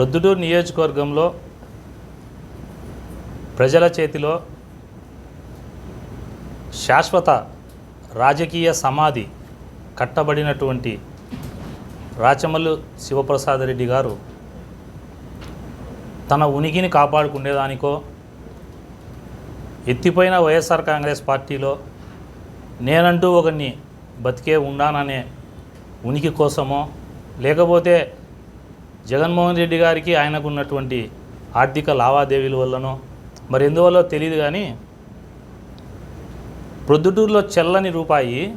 ప్రొద్దుటూరు నియోజకవర్గంలో ప్రజల చేతిలో శాశ్వత రాజకీయ సమాధి కట్టబడినటువంటి రాచమల్లు శివప్రసాద్ రెడ్డి గారు తన ఉనికిని కాపాడుకునేదానికో ఎత్తిపోయిన వైఎస్ఆర్ కాంగ్రెస్ పార్టీలో నేనంటూ ఒకరిని బతికే ఉన్నాననే ఉనికి కోసమో లేకపోతే జగన్మోహన్ రెడ్డి గారికి ఆయనకు ఉన్నటువంటి ఆర్థిక లావాదేవీల వల్లనో మరి ఎందువల్ల తెలియదు కానీ ప్రొద్దుటూరులో చెల్లని రూపాయి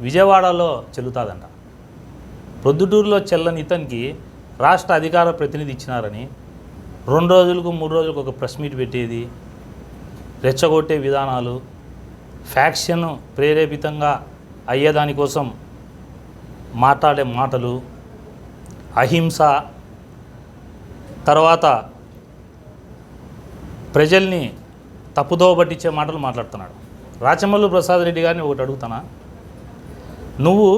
విజయవాడలో చెల్లుతుందంట. ప్రొద్దుటూరులో చెల్లని ఇతనికి రాష్ట్ర అధికార ప్రతినిధి ఇచ్చినారని రెండు రోజులకు మూడు రోజులకు ఒక ప్రెస్ మీట్ పెట్టేది రెచ్చగొట్టే విధానాలు ఫ్యాక్షన్ ప్రేరేపితంగా అయ్యేదానికోసం మాట్లాడే మాటలు అహింస తర్వాత ప్రజల్ని తప్పుదోవ పట్టించే మాటలు మాట్లాడుతున్నాడు. రాచమల్లు ప్రసాద్ రెడ్డి గారిని ఒకటి అడుగుతానా? నువ్వు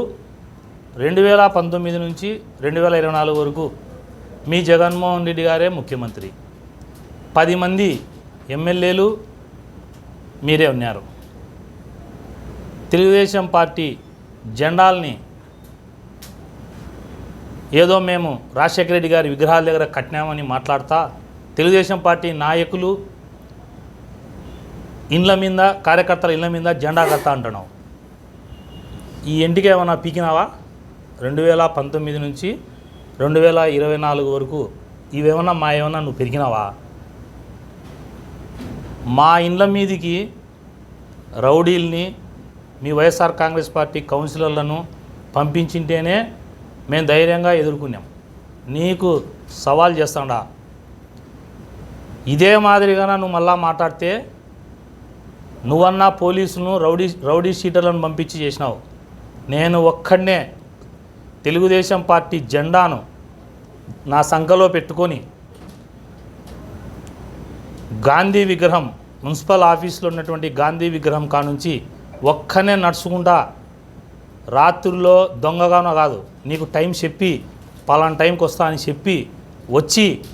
రెండు వేల పంతొమ్మిది నుంచి రెండు వేల ఇరవై నాలుగు వరకు మీ జగన్మోహన్ రెడ్డి గారే ముఖ్యమంత్రి. పది మంది ఎమ్మెల్యేలు మీరే ఉన్నారు. తెలుగుదేశం పార్టీ జెండాల్ని ఏదో మేము రాజశేఖర రెడ్డి గారి విగ్రహాల దగ్గర కట్టినామని మాట్లాడతా తెలుగుదేశం పార్టీ నాయకులు ఇండ్ల మీద కార్యకర్తల ఇళ్ళ మీద జెండా కడతా అంటున్నావు ఈ ఇంటికి ఏమైనా పీకినావా? రెండు వేల పంతొమ్మిది నుంచి రెండు వేల ఇరవై నాలుగు వరకు ఇవేమన్నా మా ఏమన్నా నువ్వు పెరిగినావా? మా ఇండ్ల మీదికి రౌడీల్ని మీ వైఎస్ఆర్ కాంగ్రెస్ పార్టీ కౌన్సిలర్లను పంపించింటేనే మేము ధైర్యంగా ఎదుర్కొన్నాం. నీకు సవాల్ చేస్తాడా. ఇదే మాదిరిగా నువ్వు మళ్ళా మాట్లాడితే నువ్వన్నా పోలీసును రౌడీ రౌడీ షీటర్లను పంపించి చేసినావు. నేను ఒక్కడనే తెలుగుదేశం పార్టీ జెండాను నా సంఖలో పెట్టుకొని గాంధీ విగ్రహం మున్సిపల్ ఆఫీస్లో ఉన్నటువంటి గాంధీ విగ్రహం కానుంచి ఒక్కనే నడుచుకుంటా రాత్రుల్లో దొంగగానో కాదు నీకు టైం చెప్పి పలానా టైంకి వస్తా అని చెప్పి వచ్చి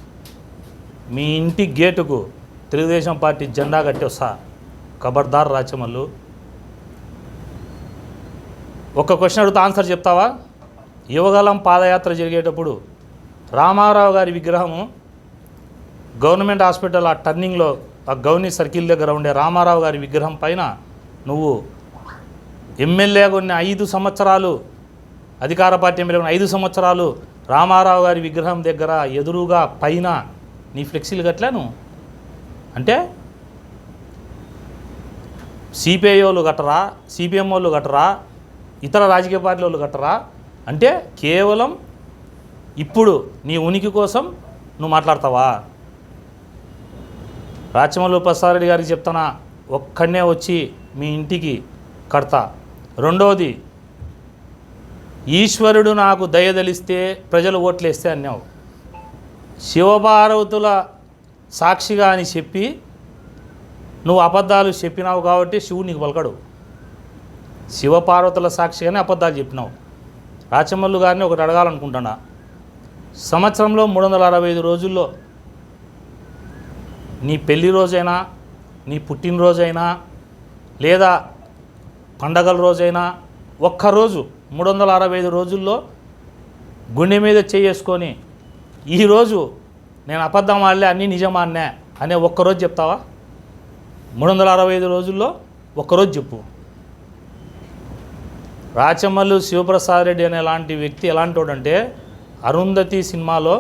మీ ఇంటి గేటుకు తెలుగుదేశం పార్టీ జెండా కట్టి వస్తా. ఖబర్దార్ రాచమల్లు. ఒక క్వశ్చన్ అడుగుతా ఆన్సర్ చెప్తావా? యువగలం పాదయాత్ర జరిగేటప్పుడు రామారావు గారి విగ్రహము గవర్నమెంట్ హాస్పిటల్ ఆ టర్నింగ్లో ఆ గౌని సర్కిల్ దగ్గర ఉండే రామారావు గారి విగ్రహం పైన నువ్వు ఎమ్మెల్యేగా ఉన్న ఐదు సంవత్సరాలు అధికార పార్టీ ఎమ్మెల్యే ఉన్న ఐదు సంవత్సరాలు రామారావు గారి విగ్రహం దగ్గర ఎదురుగా పైన నీ ఫ్లెక్సీలు కట్టలేను? అంటే సిపిఐ వాళ్ళు కట్టరా సిపిఎం వాళ్ళు కట్టరా ఇతర రాజకీయ పార్టీల వాళ్ళు కట్టరా? అంటే కేవలం ఇప్పుడు నీ ఉనికి కోసం నువ్వు మాట్లాడతావా? రాచమల్లు ప్రసాదరెడ్డి గారికి చెప్తానా? ఒక్కడనే వచ్చి మీ ఇంటికి కడతా. రెండవది ఈశ్వరుడు నాకు దయదలిస్తే ప్రజలు ఓట్లేస్తే అన్నావు. శివపార్వతుల సాక్షిగా అని చెప్పి నువ్వు అబద్ధాలు చెప్పినావు కాబట్టి శివుడు నీకు పలకడు. శివపార్వతుల సాక్షిగానే అబద్ధాలు చెప్పినావు. రాచమల్లు గారిని ఒకటి అడగాలనుకుంటున్నా. సంవత్సరంలో మూడు వందల అరవై ఐదు రోజుల్లో నీ పెళ్ళి రోజైనా నీ పుట్టినరోజైనా లేదా పండగల రోజైనా ఒక్కరోజు మూడు వందల అరవై ఐదు రోజుల్లో గుండె మీద చేసుకొని ఈరోజు నేను అబద్ధం ఆడలే అన్నీ నిజమాన్నే అనే ఒక్కరోజు చెప్తావా? మూడు వందల అరవై ఐదు రోజుల్లో ఒక్కరోజు చెప్పు. రాచమల్లు శివప్రసాద్ రెడ్డి అనే లాంటి వ్యక్తి ఎలాంటోడంటే అరుంధతి సినిమాలో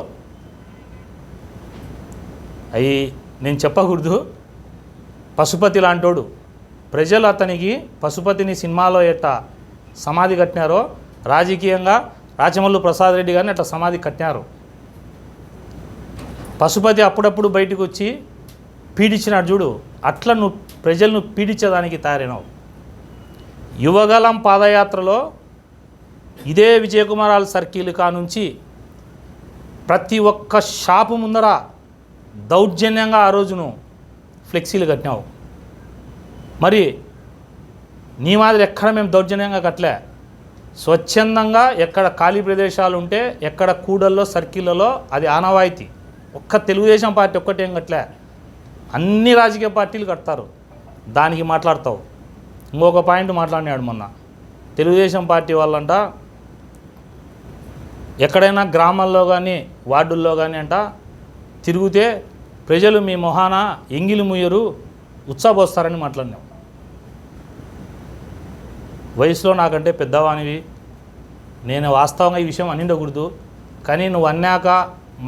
అవి నేను చెప్పకూడదు పశుపతి లాంటోడు. ప్రజలు అతనికి పశుపతిని సినిమాలో ఎట్ట సమాధి కట్టినారో రాజకీయంగా రాచమల్లు ప్రసాద్ రెడ్డి గారిని అట్లా సమాధి కట్టినారు. పశుపతి అప్పుడప్పుడు బయటకు వచ్చి పీడించినాడు చూడు అట్లా నువ్వు ప్రజలను పీడించేదానికి తయారైనావు. యువగలం పాదయాత్రలో ఇదే విజయకుమారాల సర్కిల్ కానుంచి ప్రతి ఒక్క షాపు ముందర దౌర్జన్యంగా ఆ రోజును ఫ్లెక్సీలు కట్టినావు. మరి నీ మాదిరి ఎక్కడ మేము దౌర్జన్యంగా కట్టలే? స్వచ్ఛందంగా ఎక్కడ ఖాళీ ప్రదేశాలు ఉంటే ఎక్కడ కూడల్లో సర్కిళ్ళలో అది ఆనవాయితీ. ఒక్క తెలుగుదేశం పార్టీ ఒక్కటేం కట్టలే? అన్ని రాజకీయ పార్టీలు కడతారు. దానికి మాట్లాడతావు. ఇంకొక పాయింట్ మాట్లాడినాడు మొన్న. తెలుగుదేశం పార్టీ వాళ్ళంట ఎక్కడైనా గ్రామాల్లో కానీ వార్డుల్లో కానీ అంట తిరిగితే ప్రజలు మీ మొహాన ఎంగిలి ముయ్యరు ఉత్సాహపోస్తారని మాట్లాడినాం. వయసులో నాకంటే పెద్దవానివి. నేను వాస్తవంగా ఈ విషయం అనిండకూడదు. కానీ నువ్వు అన్నాక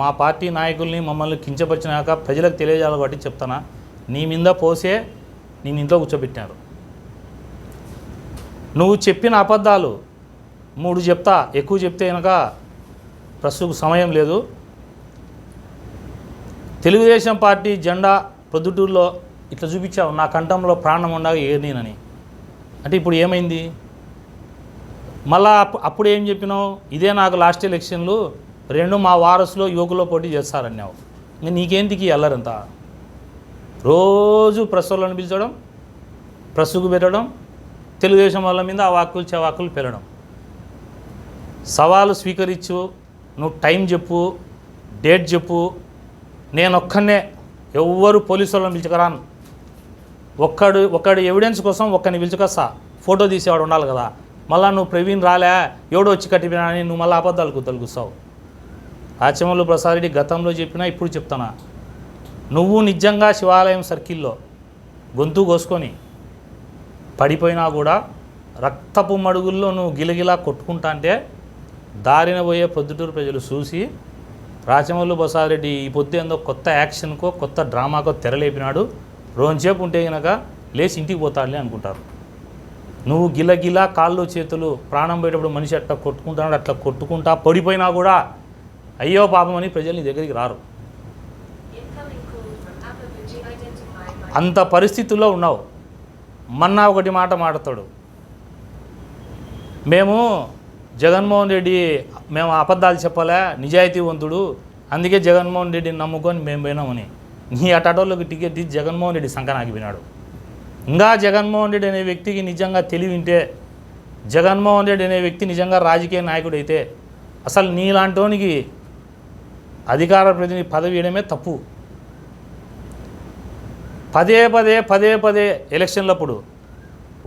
మా పార్టీ నాయకుల్ని మమ్మల్ని కించపరిచినాక ప్రజలకు తెలియజేయాలి కాబట్టి చెప్తానా? నీ మీద పోసే నేను ఇంట్లో కూర్చోబెట్టినారు. నువ్వు చెప్పిన అబద్ధాలు మూడు చెప్తా ఎక్కువ చెప్తే కనుక ప్రస్తుతం సమయం లేదు. తెలుగుదేశం పార్టీ జెండా ప్రొద్దుటూరులో ఇట్లా చూపించావు. నా కంఠంలో ప్రాణం ఉండగా ఏర్నేనని. అంటే ఇప్పుడు ఏమైంది? మళ్ళా అప్పుడు ఏం చెప్పినావు? ఇదే నాకు లాస్ట్ ఎలక్షన్లు రెండు మా వారసులో యువకులో పోటీ చేస్తారన్నావు. ఇంకా నీకేంటికి అల్లరంతా? రోజు ప్రెస్ వాళ్ళని పిలిచడం ప్రెస్సుకు పెట్టడం తెలుగుదేశం వాళ్ళ మీద ఆ వాక్కులు చెవాకులు పెరగడం. సవాలు స్వీకరించు నువ్వు టైం చెప్పు డేట్ చెప్పు నేను ఒక్కనే ఎవ్వరు పోలీసు వాళ్ళని పిలిచకరాను ఒక్కడు ఒక్కడు ఎవిడెన్స్ కోసం ఒక్కని పిలుచుకొస్తా. ఫోటో తీసేవాడు ఉండాలి కదా. మళ్ళా నువ్వు ప్రవీణ్ రాలే ఎవడో వచ్చి కట్టిపోయినా అని నువ్వు మళ్ళీ అబద్ధాలకు తొలగిస్తావు ఆచమల్లు ప్రసాద్ రెడ్డి గతంలో చెప్పినా ఇప్పుడు చెప్తానా? నువ్వు నిజంగా శివాలయం సర్కిల్లో గొంతు కోసుకొని పడిపోయినా కూడా రక్తపు మడుగుల్లో నువ్వు గిలగిలా కొట్టుకుంటా అంటే దారిన పోయే పొద్దుటూరు ప్రజలు చూసి రాచమల్లు ప్రసాద్ రెడ్డి ఈ పొద్దు ఏందో కొత్త యాక్షన్కో కొత్త డ్రామాకో తెరలేపినాడు. రోజుసేపు ఉంటే కనుక లేచి ఇంటికి పోతాడులే అనుకుంటారు. నువ్వు గిలగిలా కాళ్ళు చేతులు ప్రాణం పోయేటప్పుడు మనిషి అట్లా కొట్టుకుంటాడు అట్లా కొట్టుకుంటా పడిపోయినా కూడా అయ్యో పాపం అని ప్రజలు నీ దగ్గరికి రారు. అంత పరిస్థితుల్లో ఉన్నావు. మన్నా ఒకటి మాట మాడతాడు మేము జగన్మోహన్ రెడ్డి మేము అబద్ధాలు చెప్పలే నిజాయితీవంతుడు అందుకే జగన్మోహన్ రెడ్డిని నమ్ముకొని మేము పోయినామని. నీ అటోళ్ళకి టికెట్ ఇచ్చి జగన్మోహన్ రెడ్డి సంకనాగిపోయినాడు ఇంకా జగన్మోహన్ రెడ్డి అనే వ్యక్తికి నిజంగా తెలివింటే జగన్మోహన్ రెడ్డి అనే వ్యక్తి నిజంగా రాజకీయ నాయకుడైతే అసలు నీలాంటోనికి అధికార ప్రతినిధి పదవి ఇవ్వడమే తప్పు. పదే పదే పదే పదే ఎలక్షన్లప్పుడు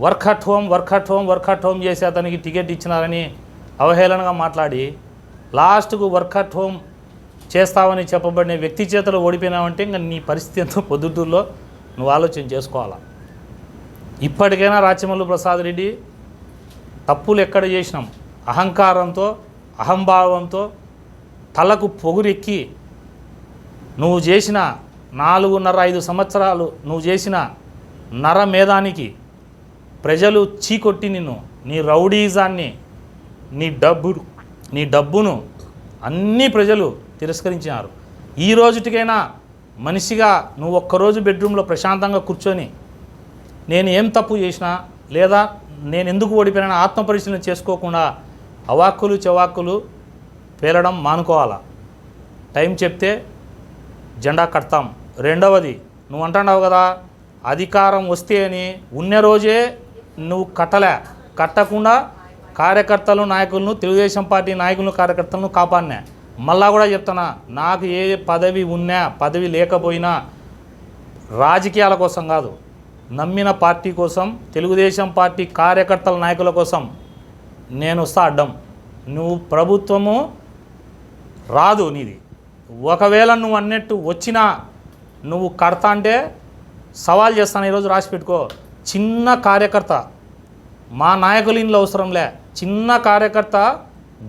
work at home work at home work at home చేసి అతనికి టికెట్ ఇచ్చినారని అవహేళనగా మాట్లాడి లాస్ట్కు వర్క్ అట్ హోమ్ చేస్తావని చెప్పబడిన వ్యక్తి చేతలు ఓడిపోయినావంటే ఇంకా నీ పరిస్థితి ఎంతో పొద్దుటూరులో నువ్వు ఆలోచన చేసుకోవాలా? ఇప్పటికైనా రాచమల్లు ప్రసాద్ రెడ్డి తప్పులు ఎక్కడ చేసినాం? అహంకారంతో అహంభావంతో తలకు పొగురెక్కి నువ్వు చేసిన నాలుగున్నర ఐదు సంవత్సరాలు నువ్వు చేసిన నర మేధానికి ప్రజలు చీకొట్టి నిన్ను నీ రౌడీజాన్ని నీ డబ్బు నీ డబ్బును అన్ని ప్రజలు తిరస్కరించినారు. ఈ రోజుటికైనా మనిషిగా నువ్వు ఒక్కరోజు బెడ్రూమ్లో ప్రశాంతంగా కూర్చొని నేను ఏం తప్పు చేసినా లేదా నేను ఎందుకు ఓడిపోయినా ఆత్మపరిశీలన చేసుకోకుండా అవాక్కులు చవాక్కులు పేలడం మానుకోవాలా? టైం చెప్తే జెండా కడతాం. రెండవది నువ్వు అంటున్నావు కదా అధికారం వస్తే అని ఉన్న రోజే నువ్వు కట్టలే. కట్టకుండా కార్యకర్తలు నాయకులను తెలుగుదేశం పార్టీ నాయకులను కార్యకర్తలను కాపాడినా. మళ్ళా కూడా చెప్తున్నా నాకు ఏ పదవి ఉన్నా పదవి లేకపోయినా రాజకీయాల కోసం కాదు నమ్మిన పార్టీ కోసం తెలుగుదేశం పార్టీ కార్యకర్తల నాయకుల కోసం నేను వస్తా అడ్డం. నువ్వు ప్రభుత్వము రాదు నీది. ఒకవేళ నువ్వు అన్నట్టు వచ్చినా నువ్వు కడతా అంటే సవాల్ చేస్తాను ఈరోజు రాసి పెట్టుకో. చిన్న కార్యకర్త మా నాయకులు ఇంట్లో అవసరంలే చిన్న కార్యకర్త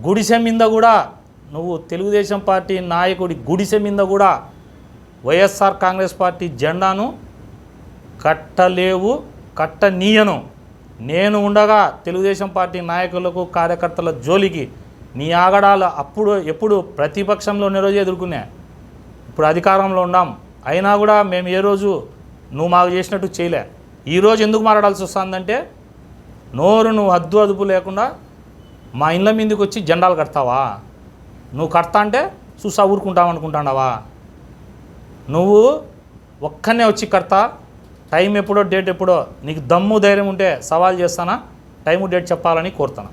గుడిసె మీద కూడా నువ్వు తెలుగుదేశం పార్టీ నాయకుడి గుడిసె మీద కూడా వైఎస్ఆర్ కాంగ్రెస్ పార్టీ జెండాను కట్టలేవు కట్టనీయను. నేను ఉండగా తెలుగుదేశం పార్టీ నాయకులకు కార్యకర్తల జోలికి నీ ఆగడాలు అప్పుడు ఎప్పుడు ప్రతిపక్షంలో ఉన్న రోజు ఎదుర్కొన్నా ఇప్పుడు అధికారంలో ఉన్నాం. అయినా కూడా మేము ఏ రోజు నువ్వు మాకు చేసినట్టు చేయలే. ఈరోజు ఎందుకు మాట్లాడాల్సి వస్తుందంటే నోరు నువ్వు హద్దు అదుపు లేకుండా మా ఇళ్ళ మీదకి వచ్చి జెండాలు కడతావా? నువ్వు కడతా అంటే చూసా ఊరుకుంటావు అనుకుంటాడావా? నువ్వు ఒక్కనే వచ్చి కడతా టైం ఎప్పుడో డేట్ ఎప్పుడో నీకు దమ్ము ధైర్యం ఉంటే సవాల్ చేస్తానా? టైము డేట్ చెప్పాలని కోరుతాను?